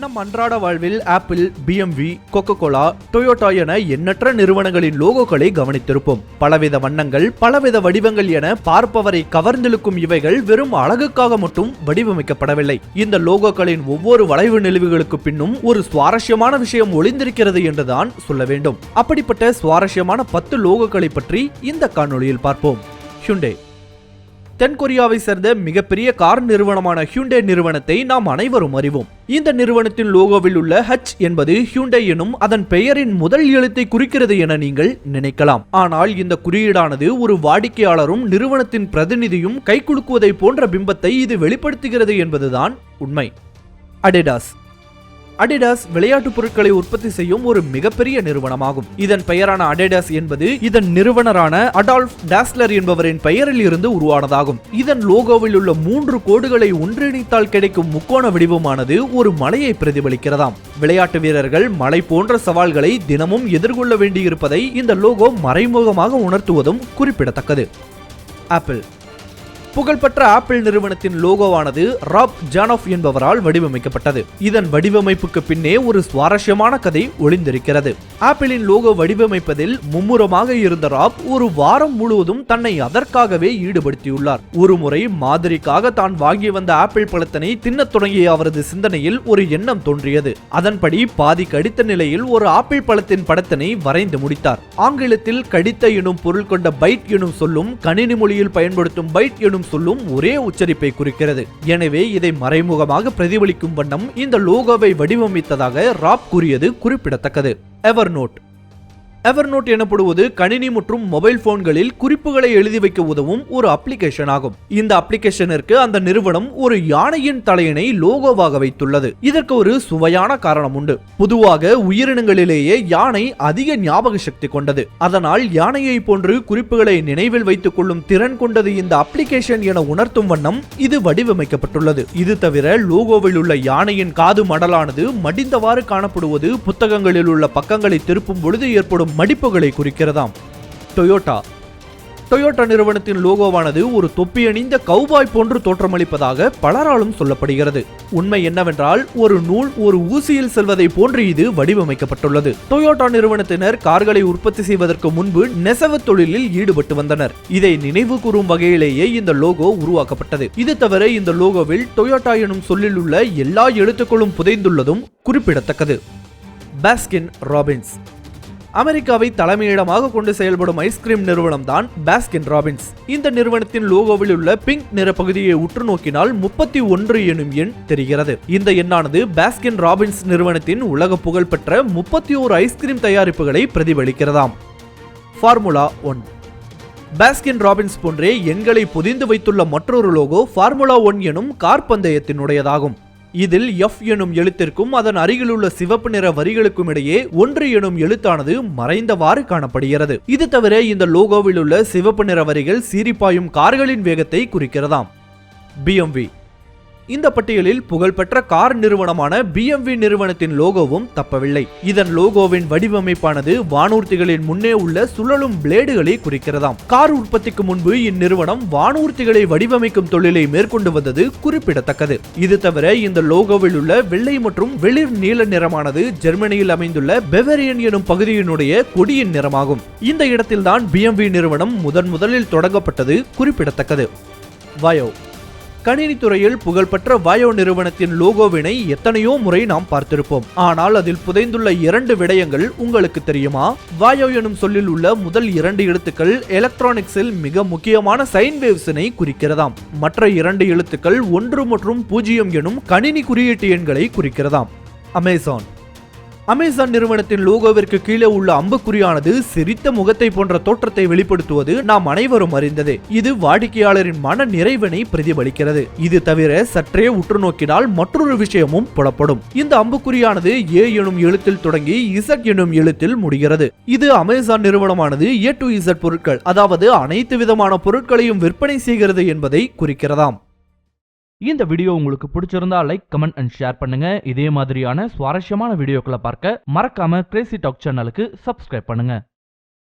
நம் அன்றாட வாழ்வில் ஆப்பிள் பிஎம்வி கொக்கோ கோலா டொயோட்டா என எண்ணற்ற நிறுவனங்களின் லோகோக்களை கவனித்திருப்போம். பலவித வண்ணங்கள் பலவித வடிவங்கள் என பார்ப்பவரை கவர்ந்திழுக்கும் இவைகள் வெறும் அழகுக்காக மட்டும் வடிவமைக்கப்படவில்லை. இந்த லோகோக்களின் ஒவ்வொரு வளைவு நிலவுகளுக்கு பின்னும் ஒரு சுவாரஸ்யமான விஷயம் ஒளிந்திருக்கிறது என்றுதான் சொல்ல வேண்டும். அப்படிப்பட்ட சுவாரஸ்யமான பத்து லோகோக்களை பற்றி இந்த காணொளியில் பார்ப்போம். ஹுண்டே தென்கொரியாவை சேர்ந்த மிகப்பெரிய கார் நிறுவனமான ஹியூண்டே நிறுவனத்தை நாம் அனைவரும் அறிவோம். இந்த நிறுவனத்தின் லோகோவில் உள்ள ஹச் என்பது ஹியூண்டே எனும் அதன் பெயரின் முதல் எழுத்தை குறிக்கிறது என நீங்கள் நினைக்கலாம். ஆனால் இந்த குறியீடானது ஒரு வாடிக்கையாளரும் நிறுவனத்தின் பிரதிநிதியும் கைகுலுக்குவதை போன்ற பிம்பத்தை இது வெளிப்படுத்துகிறது என்பதுதான் உண்மை. அடேடாஸ். அடிடாஸ் விளையாட்டு பொருட்களை உற்பத்தி செய்யும் ஒரு மிகப்பெரிய நிறுவனமாகும். இதன் பெயரான அடிடாஸ் என்பது இதன் நிறுவனரான அடால்ஃப் டாஸ்லர் என்பவரின் பெயரில் இருந்து உருவானதாகும். இதன் லோகோவில் உள்ள மூன்று கோடுகளை ஒன்றிணைத்தால் கிடைக்கும் முக்கோண வடிவமானது ஒரு மலையை பிரதிபலிக்கிறதாம். விளையாட்டு வீரர்கள் மலை போன்ற சவால்களை தினமும் எதிர்கொள்ள வேண்டியிருப்பதை இந்த லோகோ மறைமுகமாக உணர்த்துவதும் குறிப்பிடத்தக்கது. ஆப்பிள் புகழ்பெற்ற ஆப்பிள் நிறுவனத்தின் லோகோவானது ராப் ஜானோஃப் என்பவரால் வடிவமைக்கப்பட்டது. இதன் வடிவமைப்புக்கு பின்னே ஒரு சுவாரஸ்யமான கதை ஒளிந்திருக்கிறது. ஆப்பிளின் லோகோ வடிவமைப்பதில் மும்முரமாக இருந்த ராப் ஒரு வாரம் முழுவதும் தன்னை அதற்காகவே ஈடுபடுத்தியுள்ளார். ஒரு முறை மாதிரிக்காக தான் வாங்கி வந்த ஆப்பிள் பழத்தினை தின்னத் தொடங்கிய அவரது சிந்தனையில் ஒரு எண்ணம் தோன்றியது. அதன்படி பாதி கடித்த நிலையில் ஒரு ஆப்பிள் பழத்தின் படத்தினை வரைந்து முடித்தார். ஆங்கிலத்தில் கடித்த எனும் பொருள் கொண்ட பைட் எனும் சொல்லும் கணினி மொழியில் பயன்படுத்தும் பைட் எனும் சொல்லும் ஒரே உச்சரிப்பை குறிக்கிறது. எனவே இதை மறைமுகமாக பிரதிபலிக்கும் வண்ணம் இந்த லோகோவை வடிவமைத்ததாக ராப் கூறியது குறிப்பிடத்தக்கது. எவர் நோட் எவர்நோட் எனப்படுவது கணினி மற்றும் மொபைல் போன்களில் குறிப்புகளை எழுதி வைக்க உதவும் ஒரு அப்ளிகேஷன் ஆகும். இந்த அப்ளிகேஷனிற்கு அந்த நிறுவனம் ஒரு யானையின் தலையினை லோகோவாக வைத்துள்ளது. இதற்கு ஒரு சுவையான காரணம் உண்டு. பொதுவாக உயிரினங்களிலேயே யானை அதிக ஞாபக சக்தி கொண்டது. அதனால் யானையை போன்று குறிப்புகளை நினைவில் வைத்துக் கொள்ளும் திறன் கொண்டது இந்த அப்ளிகேஷன் என உணர்த்தும் வண்ணம் இது வடிவமைக்கப்பட்டுள்ளது. இது தவிர லோகோவில் உள்ள யானையின் காது மடலானது மடிந்தவாறு காணப்படுவது புத்தகங்களில் உள்ள பக்கங்களை திருப்பும் பொழுது ஏற்படும் மடிப்புகளை குறிக்கிறதாம். டொயோட்டா டொயோட்டா நிறுவனத்தின் லோகோவானது ஒரு தொப்பி அணிந்த கௌபாய் போன்று தோற்றமளிப்பதாக பலராலும் சொல்லப்படுகிறது. உண்மை என்னவென்றால் ஒரு நூல் ஒரு ஊசியில் செல்வதை போன்று இது வடிவமைக்கப்பட்டுள்ளது. டொயோட்டா நிறுவனத்தினர் கார்களை உற்பத்தி செய்வதற்கு முன்பு நெசவு தொழிலில் ஈடுபட்டு வந்தனர். இதை நினைவு கூறும் வகையிலேயே இந்த லோகோ உருவாக்கப்பட்டது. இது தவிர இந்த லோகோவில் டொயோட்டா எனும் சொல்லில் உள்ள எல்லா எழுத்துக்களும் புதைந்துள்ளதும் குறிப்பிடத்தக்கது. பாஸ்கின் ராபின்ஸ் அமெரிக்காவை தலைமையிடமாக கொண்டு செயல்படும் ஐஸ்கிரீம் நிறுவனம் தான் பாஸ்கின் ராபின்ஸ் இந்த நிறுவனத்தின் லோகோவில் உள்ள பிங்க் நிற பகுதியை உற்று நோக்கினால் முப்பத்தி ஒன்று எனும் எண் தெரிகிறது. இந்த எண்ணானது பாஸ்கின் ராபின்ஸ் நிறுவனத்தின் உலக புகழ்பெற்ற முப்பத்தி ஓரு ஐஸ்கிரீம் தயாரிப்புகளை பிரதிபலிக்கிறதாம். Formula One. பாஸ்கின் ராபின்ஸ் போன்றே எண்களை பொதிந்து வைத்துள்ள மற்றொரு லோகோ ஃபார்முலா ஒன் எனும் கார் பந்தயத்தினுடையதாகும் இதில் எஃப் எனும் எழுத்திற்கும் அதன் அருகிலுள்ள சிவப்பு நிற வரிகளுக்கும் இடையே ஒன்று எனும் எழுத்தானது மறைந்தவாறு காணப்படுகிறது. இது தவிர இந்த லோகோவில் உள்ள சிவப்பு நிற வரிகள் சீரிப்பாயும் கார்களின் வேகத்தை குறிக்கிறதாம். பிஎம்வி இந்த பட்டியலில் புகழ்பெற்ற கார் நிறுவனமான பிஎம்வி நிறுவனத்தின் லோகோவும் தப்பவில்லை. இதன் லோகோவின் வடிவமைப்பானது வானூர்த்திகளின் முன்னே உள்ள சுழலும் பிளேடுகளை குறிக்கிறதாம். கார் உற்பத்திக்கு முன்பு இந்நிறுவனம் வானூர்த்திகளை வடிவமைக்கும் தொழிலை மேற்கொண்டு வந்தது குறிப்பிடத்தக்கது. இது தவிர இந்த லோகோவில் உள்ள வெள்ளை மற்றும் வெளிர் நீல நிறமானது ஜெர்மனியில் அமைந்துள்ள பெவரியன் எனும் பகுதியினுடைய கொடியின் நிறமாகும். இந்த இடத்தில்தான் பிஎம்வி நிறுவனம் முதன் முதலில் தொடங்கப்பட்டது குறிப்பிடத்தக்கது. வயோ. கணினித்துறையில் புகழ்பெற்ற வயோ நிறுவனத்தின் லோகோவினை எத்தனையோ முறை நாம் பார்த்திருப்போம். ஆனால் அதில் புதைந்துள்ள இரண்டு விடயங்கள் உங்களுக்கு தெரியுமா? வாயோ எனும் சொல்லில் உள்ள முதல் இரண்டு எழுத்துக்கள் எலக்ட்ரானிக்ஸில் மிக முக்கியமான சைன் வேவ்ஸினை குறிக்கிறதாம். மற்ற இரண்டு எழுத்துக்கள் ஒன்று மற்றும் பூஜ்ஜியம் எனும் கணினி குறியீட்டு எண்களை குறிக்கிறதாம். அமேசான் அமேசான் நிறுவனத்தின் லோகோவிற்கு கீழே உள்ள அம்புக்குறியானது சிரித்த முகத்தை போன்ற தோற்றத்தை வெளிப்படுத்துவது நாம் அனைவரும் அறிந்தது. இது வாடிக்கையாளரின் மன நிறைவினை பிரதிபலிக்கிறது. இது தவிர சற்றே உற்று நோக்கினால் மற்றொரு விஷயமும் புலப்படும். இந்த அம்புக்குறியானது ஏ எனும் எழுத்தில் தொடங்கி இசட் எனும் எழுத்தில் முடிகிறது. இது அமேசான் நிறுவனமானது ஏ டு இசட் பொருட்கள் அதாவது அனைத்து விதமான பொருட்களையும் விற்பனை செய்கிறது என்பதை குறிக்கிறதாம். இந்த வீடியோ உங்களுக்கு பிடிச்சிருந்தா லைக் கமெண்ட் அண்ட் ஷேர் பண்ணுங்க. இதே மாதிரியான சுவாரஸ்யமான வீடியோக்களை பார்க்க மறக்காம கிரேசி டாக் சேனலுக்கு சப்ஸ்கிரைப் பண்ணுங்க.